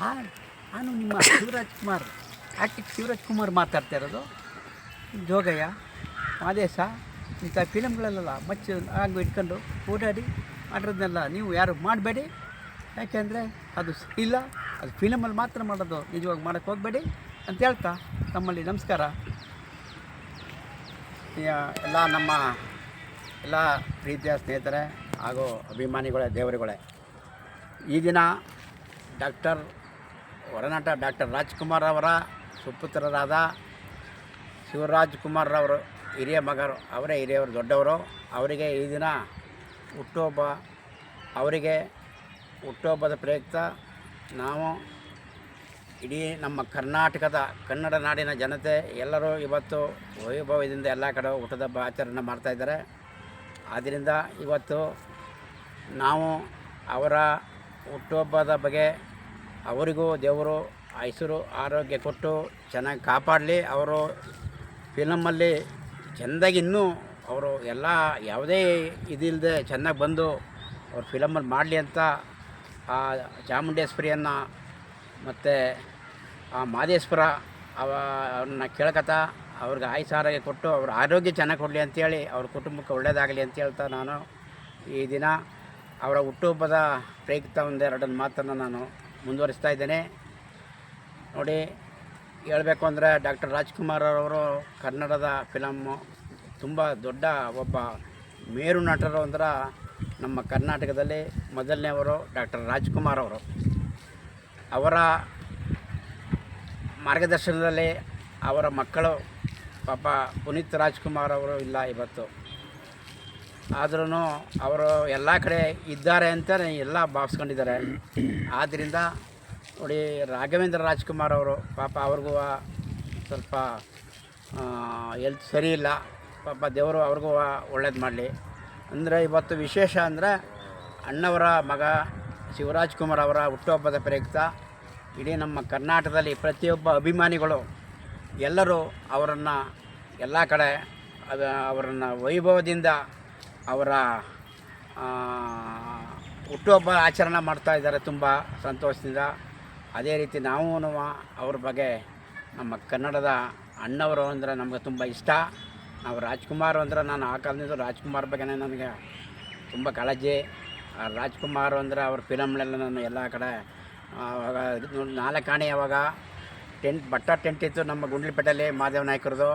ಹಾಂ, ನಾನು ನಿಮ್ಮ ಶಿವರಾಜ್ ಕುಮಾರ್ ಆ್ಯಕ್ಟಿಕ್ ಶಿವರಾಜ್ ಕುಮಾರ್ ಮಾತಾಡ್ತಾ ಇರೋದು. ಜೋಗಯ್ಯ, ಮಾದೇಶ, ಇಂಥ ಫಿಲಮ್ಗಳಲ್ಲೆಲ್ಲ ಮಚ್ಚು ಹಾಗೂ ಇಟ್ಕೊಂಡು ಓಡಾಡಿ ಮಾಡಿರೋದನ್ನೆಲ್ಲ ನೀವು ಯಾರು ಮಾಡಬೇಡಿ. ಯಾಕೆಂದರೆ ಅದು ಇಲ್ಲ, ಅದು ಫಿಲಮಲ್ಲಿ ಮಾತ್ರ ಮಾಡೋದು ನಿಜವಾಗಿ ಮಾಡೋಕ್ಕೆ ಹೋಗಬೇಡಿ ಅಂತ ಹೇಳ್ತಾ ನಮ್ಮಲ್ಲಿ ನಮಸ್ಕಾರ. ಎಲ್ಲ ನಮ್ಮ ಎಲ್ಲ ಪ್ರೀತಿಯ ಸ್ನೇಹಿತರೆ ಹಾಗೂ ಅಭಿಮಾನಿಗಳೇ, ದೇವರುಗಳೇ. ಈ ದಿನ ಡಾಕ್ಟರ್ ಹೊರನಾಟ ಡಾಕ್ಟರ್ ರಾಜ್ಕುಮಾರ್ ಅವರ ಸುಪುತ್ರರಾದ ಶಿವರಾಜ್ ಕುಮಾರ್ ಅವರು ಹಿರಿಯ ಮಗರು, ಅವರೇ ಹಿರಿಯವರು, ದೊಡ್ಡವರು. ಅವರಿಗೆ ಈ ದಿನ ಹುಟ್ಟುಹಬ್ಬ. ಅವರಿಗೆ ಹುಟ್ಟುಹಬ್ಬದ ಪ್ರಯುಕ್ತ ನಾವು ಇಡೀ ನಮ್ಮ ಕರ್ನಾಟಕದ ಕನ್ನಡ ನಾಡಿನ ಜನತೆ ಎಲ್ಲರೂ ಇವತ್ತು ವೈಭವದಿಂದ ಎಲ್ಲ ಕಡೆ ಹುಟ್ಟದಬ್ಬ ಆಚರಣೆ ಮಾಡ್ತಾಯಿದ್ದಾರೆ ಆದ್ದರಿಂದ ಇವತ್ತು ನಾವು ಅವರ ಹುಟ್ಟುಹಬ್ಬದ ಬಗ್ಗೆ ಅವರಿಗೂ ದೇವರು ಹೆಸರು ಆರೋಗ್ಯ ಕೊಟ್ಟು ಚೆನ್ನಾಗಿ ಕಾಪಾಡಲಿ. ಅವರು ಫಿಲಮಲ್ಲಿ ಚೆಂದಾಗಿ ಇನ್ನೂ ಅವರು ಎಲ್ಲ ಯಾವುದೇ ಇದಿಲ್ಲದೆ ಚೆನ್ನಾಗಿ ಬಂದು ಅವ್ರು ಫಿಲಮಲ್ಲಿ ಮಾಡಲಿ ಅಂತ ಆ ಚಾಮುಂಡೇಶ್ವರಿಯನ್ನು ಮತ್ತು ಆ ಮಾದೇಶ್ವರ ಅವ ಅವ್ರನ್ನ ಕೇಳ್ಕತ ಅವ್ರಿಗೆ ಆಯುಸ್ ಆರೋಗ್ಯ ಕೊಟ್ಟು ಅವ್ರ ಆರೋಗ್ಯ ಚೆನ್ನಾಗಿ ಕೊಡಲಿ ಅಂತೇಳಿ ಅವ್ರ ಕುಟುಂಬಕ್ಕೆ ಒಳ್ಳೆಯದಾಗಲಿ ಅಂತ ಹೇಳ್ತಾ ನಾನು ಈ ದಿನ ಅವರ ಹುಟ್ಟುಹಬ್ಬದ ಪ್ರಯುಕ್ತ ಒಂದೆರಡನ್ನು ಮಾತನ್ನು ನಾನು ಮುಂದುವರಿಸ್ತಾ ಇದ್ದೇನೆ. ನೋಡಿ, ಹೇಳಬೇಕು ಅಂದರೆ ಡಾಕ್ಟರ್ ರಾಜ್ಕುಮಾರ್ ಅವರು ಕನ್ನಡದ ಫಿಲಮ್ಮು ತುಂಬ ದೊಡ್ಡ ಒಬ್ಬ ಮೇರು ನಟರು ಅಂದ್ರೆ ನಮ್ಮ ಕರ್ನಾಟಕದಲ್ಲಿ ಮೊದಲನೇವರು ಡಾಕ್ಟರ್ ರಾಜ್ಕುಮಾರ್ ಅವರು. ಅವರ ಮಾರ್ಗದರ್ಶನದಲ್ಲಿ ಅವರ ಮಕ್ಕಳು ಪಾಪ ಪುನೀತ್ ರಾಜ್ಕುಮಾರ್ ಅವರು ಇಲ್ಲ ಇವತ್ತು. ಆದ್ರೂ ಅವರು ಎಲ್ಲ ಕಡೆ ಇದ್ದಾರೆ ಅಂತ ಎಲ್ಲ ಭಾವಿಸ್ಕೊಂಡಿದ್ದಾರೆ. ಆದ್ದರಿಂದ ನೋಡಿ ರಾಘವೇಂದ್ರ ರಾಜ್ಕುಮಾರ್ ಅವರು ಪಾಪ ಅವ್ರಿಗೂ ಸ್ವಲ್ಪ ಎಲ್ತ್ ಸರಿ ಇಲ್ಲ. ಪಾಪ ದೇವರು ಅವ್ರಿಗೂ ಒಳ್ಳೇದು ಮಾಡಲಿ. ಅಂದರೆ ಇವತ್ತು ವಿಶೇಷ ಅಂದರೆ ಅಣ್ಣವರ ಮಗ ಶಿವರಾಜ್ ಕುಮಾರ್ ಅವರ ಹುಟ್ಟುಹಬ್ಬದ ಪ್ರಯುಕ್ತ ಇಡೀ ನಮ್ಮ ಕರ್ನಾಟಕದಲ್ಲಿ ಪ್ರತಿಯೊಬ್ಬ ಅಭಿಮಾನಿಗಳು ಎಲ್ಲರೂ ಅವರನ್ನು ಎಲ್ಲ ಕಡೆ ಅದ ಅವರನ್ನು ವೈಭವದಿಂದ ಅವರ ಹುಟ್ಟುಹಬ್ಬ ಆಚರಣೆ ಮಾಡ್ತಾ ಇದ್ದಾರೆ ತುಂಬ ಸಂತೋಷದಿಂದ. ಅದೇ ರೀತಿ ನಾವು ಅವ್ರ ಬಗ್ಗೆ ನಮ್ಮ ಕನ್ನಡದ ಅಣ್ಣವರು ಅಂದರೆ ನಮಗೆ ತುಂಬ ಇಷ್ಟ. ನಾವು ರಾಜ್ಕುಮಾರ್ ಅಂದರೆ ನಾನು ಆ ಕಾಲದಿಂದ ರಾಜ್ಕುಮಾರ್ ಬಗ್ಗೆ ನನಗೆ ತುಂಬ ಕಾಳಜಿ. ರಾಜ್ಕುಮಾರ್ ಅಂದರೆ ಅವ್ರ ಫಿಲಮ್ನೆಲ್ಲ ನಾನು ಎಲ್ಲ ಕಡೆ ಆವಾಗ ನಾಲ್ಕಾಣೆ ಅವಾಗ, ಟೆಂಟ್, ಬಟ್ಟ ಟೆಂಟ್ ಇತ್ತು ನಮ್ಮ ಗುಂಡ್ಲಿಪೇಟೆಯಲ್ಲಿ ಮಾದೇವ ನಾಯ್ಕರದು.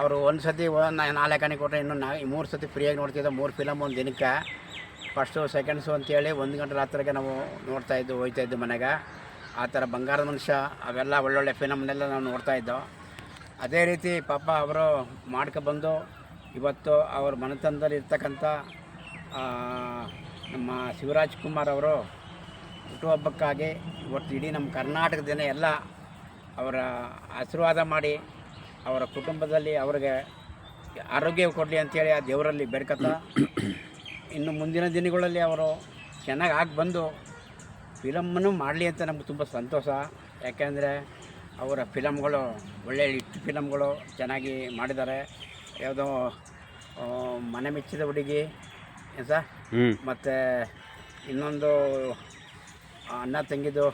ಅವರು ಒಂದು ಸತಿ ನಾಲ್ಕು ಆಣೆ ಕೊಟ್ಟರೆ ಇನ್ನು ನಾ ಮೂರು ಸತಿ ಫ್ರೀಯಾಗಿ ನೋಡ್ತಿದ್ದೆ. ಮೂರು ಫಿಲಮ್ ಒಂದು ದಿನಕ್ಕೆ. ಫಸ್ಟು ಸೆಕೆಂಡ್ಸು ಅಂತೇಳಿ ಒಂದು ಗಂಟೆ ರಾತ್ರಿಗೆ ನಾವು ನೋಡ್ತಾ ಇದ್ದು, ಹೋಯ್ತಾ ಇದ್ದು ಮನೆಗೆ. ಆ ಥರ ಬಂಗಾರದ ಮನುಷ್ಯ, ಅವೆಲ್ಲ ಒಳ್ಳೊಳ್ಳೆ ಫಿಲಮ್ನೆಲ್ಲ ನಾವು ನೋಡ್ತಾ ಇದ್ದೋ. ಅದೇ ರೀತಿ ಪಾಪ ಅವರು ಮಾಡ್ಕೊಬಂದು ಇವತ್ತು ಅವ್ರ ಮನೆತನದಲ್ಲಿ ಇರ್ತಕ್ಕಂಥ ನಮ್ಮ ಶಿವರಾಜ್ ಕುಮಾರ್ ಅವರು ಹುಟ್ಟುಹಬ್ಬಕ್ಕಾಗಿ ಇವತ್ತು ಇಡೀ ನಮ್ಮ ಕರ್ನಾಟಕದ ಜನ ಎಲ್ಲ ಅವರ ಆಶೀರ್ವಾದ ಮಾಡಿ ಅವರ ಕುಟುಂಬದಲ್ಲಿ ಅವ್ರಿಗೆ ಆರೋಗ್ಯ ಕೊಡಲಿ ಅಂತೇಳಿ ಆ ದೇವರಲ್ಲಿ ಬೇಡ್ಕತ್ತ. ಇನ್ನು ಮುಂದಿನ ದಿನಗಳಲ್ಲಿ ಅವರು ಚೆನ್ನಾಗಿ ಆಗಿ ಬಂದು ಫಿಲಮ್ಮನ್ನು ಮಾಡಲಿ ಅಂತ ನಮ್ಗೆ ತುಂಬ ಸಂತೋಷ. ಯಾಕೆಂದರೆ ಅವರ ಫಿಲಮ್ಗಳು ಒಳ್ಳೆಯ ಹಿಟ್ ಫಿಲಮ್ಗಳು ಚೆನ್ನಾಗಿ ಮಾಡಿದ್ದಾರೆ. ಯಾವುದೋ ಮನೆ ಮೆಚ್ಚಿದ ಹುಡುಗಿ ಏನು ಸರ್ ಮತ್ತು ಇನ್ನೊಂದು ಅಣ್ಣ ತಂಗಿದು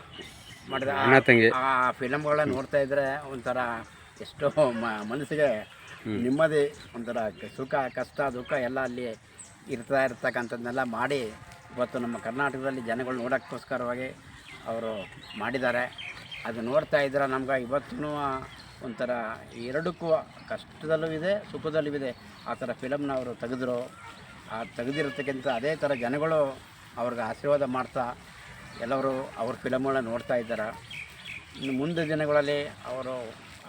ಮಾಡಿದ ಆ- ಅಣ್ಣ ತಂಗಿ. ಆ ಫಿಲಮ್ಗಳನ್ನ ನೋಡ್ತಾ ಇದ್ದರೆ ಒಂಥರ ಎಷ್ಟೋ ಮ- ಮನಸ್ಸಿಗೆ ನಿಮ್ಮದೇ ಒಂಥರ ಸುಖ ಕಷ್ಟ ದುಃಖ ಎಲ್ಲ ಅಲ್ಲಿ ಇರ್ತಾ ಇರ್ತಕ್ಕಂಥದ್ದನ್ನೆಲ್ಲ ಮಾಡಿ ಇವತ್ತು ನಮ್ಮ ಕರ್ನಾಟಕದಲ್ಲಿ ಜನಗಳು ನೋಡೋಕ್ಕೋಸ್ಕರವಾಗಿ ಅವರು ಮಾಡಿದ್ದಾರೆ. ಅದು ನೋಡ್ತಾ ಇದ್ರೆ ನಮ್ಗೆ ಇವತ್ತೂ ಒಂಥರ ಎರಡಕ್ಕೂ ಕಷ್ಟದಲ್ಲೂ ಇದೆ ಸುಖದಲ್ಲೂ ಇದೆ. ಆ ಥರ ಫಿಲಮ್ನ ಅವರು ತೆಗೆದ್ರು. ಆ ತೆಗೆದಿರತಕ್ಕಂಥ ಅದೇ ಥರ ಜನಗಳು ಅವ್ರಿಗೆ ಆಶೀರ್ವಾದ ಮಾಡ್ತಾ ಎಲ್ಲರೂ ಅವ್ರ ಫಿಲಮ್ಗಳನ್ನ ನೋಡ್ತಾ ಇದ್ದಾರೆ. ಇನ್ನು ಮುಂದೆ ದಿನಗಳಲ್ಲಿ ಅವರು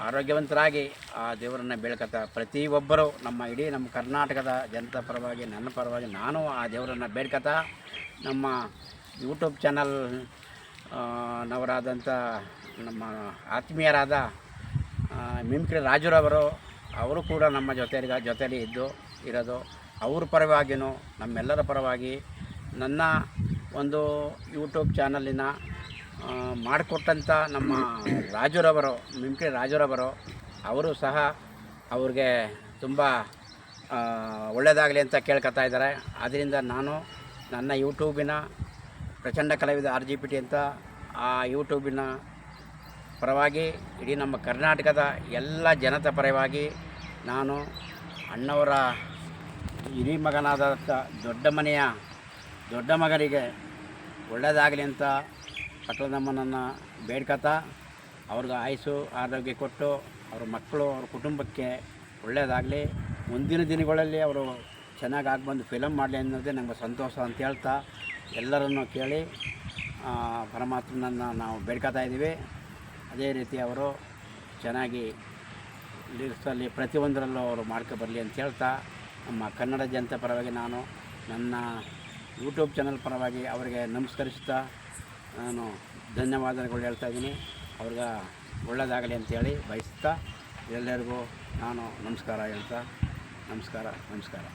ಆರೋಗ್ಯವಂತರಾಗಿ ಆ ದೇವರನ್ನು ಬೇಳ್ಕತ್ತ ಪ್ರತಿಯೊಬ್ಬರು ನಮ್ಮ ಇಡೀ ನಮ್ಮ ಕರ್ನಾಟಕದ ಜನತಾ ಪರವಾಗಿ, ನನ್ನ ಪರವಾಗಿ ನಾನು ಆ ದೇವರನ್ನು ಬೇಡ್ಕತ್ತ. ನಮ್ಮ ಯೂಟ್ಯೂಬ್ ಚಾನಲ್ ನವರಾದಂಥ ನಮ್ಮ ಆತ್ಮೀಯರಾದ ಮಿಮ್ಕ್ರಿ ರಾಜುರವರು ಅವರು ಕೂಡ ನಮ್ಮ ಜೊತೆಗ ಜೊತೆಲಿ ಇದ್ದು, ಇರೋದು. ಅವ್ರ ಪರವಾಗಿಯೂ ನಮ್ಮೆಲ್ಲರ ಪರವಾಗಿ ನನ್ನ ಒಂದು ಯೂಟ್ಯೂಬ್ ಚಾನಲಿನ ಮಾಡಿಕೊಟ್ಟಂಥ ನಮ್ಮ ರಾಜುರವರು ಮಿಮ್ಕ್ರಿ ರಾಜುರವರು, ಅವರು ಸಹ ಅವ್ರಿಗೆ ತುಂಬ ಒಳ್ಳೆಯದಾಗಲಿ ಅಂತ ಕೇಳ್ಕೊತಾ ಇದ್ದಾರೆ. ಆದ್ದರಿಂದ ನಾನು ನನ್ನ ಯೂಟ್ಯೂಬಿನ ಪ್ರಚಂಡ ಕಲಾವಿದ ಆರ್ ಜಿ ಪಿ ಟಿ ಅಂತ ಆ ಯೂಟ್ಯೂಬಿನ ಪರವಾಗಿ ಇಡೀ ನಮ್ಮ ಕರ್ನಾಟಕದ ಎಲ್ಲ ಜನತೆ ಪರವಾಗಿ ನಾನು ಅಣ್ಣವರ ಹಿರಿ ಮಗನಾದಂಥ ದೊಡ್ಡ ಮನೆಯ ದೊಡ್ಡ ಮಗನಿಗೆ ಒಳ್ಳೆಯದಾಗಲಿ ಅಂತ ಪಟ್ಟಣಮ್ಮನನ್ನು ಬೇಡ್ಕೊತಾ, ಅವ್ರಿಗೆ ಆಯಸ್ಸು, ಆರೋಗ್ಯ ಕೊಟ್ಟು, ಅವ್ರ ಮಕ್ಕಳು, ಅವ್ರ ಕುಟುಂಬಕ್ಕೆ ಒಳ್ಳೆಯದಾಗಲಿ ಮುಂದಿನ ದಿನಗಳಲ್ಲಿ ಅವರು ಚೆನ್ನಾಗಿ ಆಗಿ ಬಂದು ಫಿಲಮ್ ಮಾಡಲಿ ಅನ್ನೋದೇ ನಮಗೆ ಸಂತೋಷ ಅಂತ ಹೇಳ್ತಾ ಎಲ್ಲರನ್ನು ಕೇಳಿ ಪರಮಾತ್ಮನನ್ನು ನಾವು ಬೇಡ್ಕೊತಾ ಇದ್ದೀವಿ. ಅದೇ ರೀತಿ ಅವರು ಚೆನ್ನಾಗಿ ಲಿರಿಕ್ಸಲ್ಲಿ ಪ್ರತಿಯೊಂದರಲ್ಲೂ ಅವರು ಮಾಡ್ಕೊ ಬರಲಿ ಅಂತ ಹೇಳ್ತಾ, ನಮ್ಮ ಕನ್ನಡ ಜನತೆ ಪರವಾಗಿ ನಾನು ನನ್ನ ಯೂಟ್ಯೂಬ್ ಚಾನಲ್ ಪರವಾಗಿ ಅವರಿಗೆ ನಮಸ್ಕರಿಸ್ತಾ ನಾನು ಧನ್ಯವಾದಗಳು ಹೇಳ್ತಾ ಇದ್ದೀನಿ. ಅವ್ರಿಗೆ ಒಳ್ಳೆಯದಾಗಲಿ ಅಂತೇಳಿ ಬಯಸ್ತಾ ಎಲ್ಲರಿಗೂ ನಾನು ನಮಸ್ಕಾರ ಹೇಳ್ತಾ ನಮಸ್ಕಾರ ನಮಸ್ಕಾರ.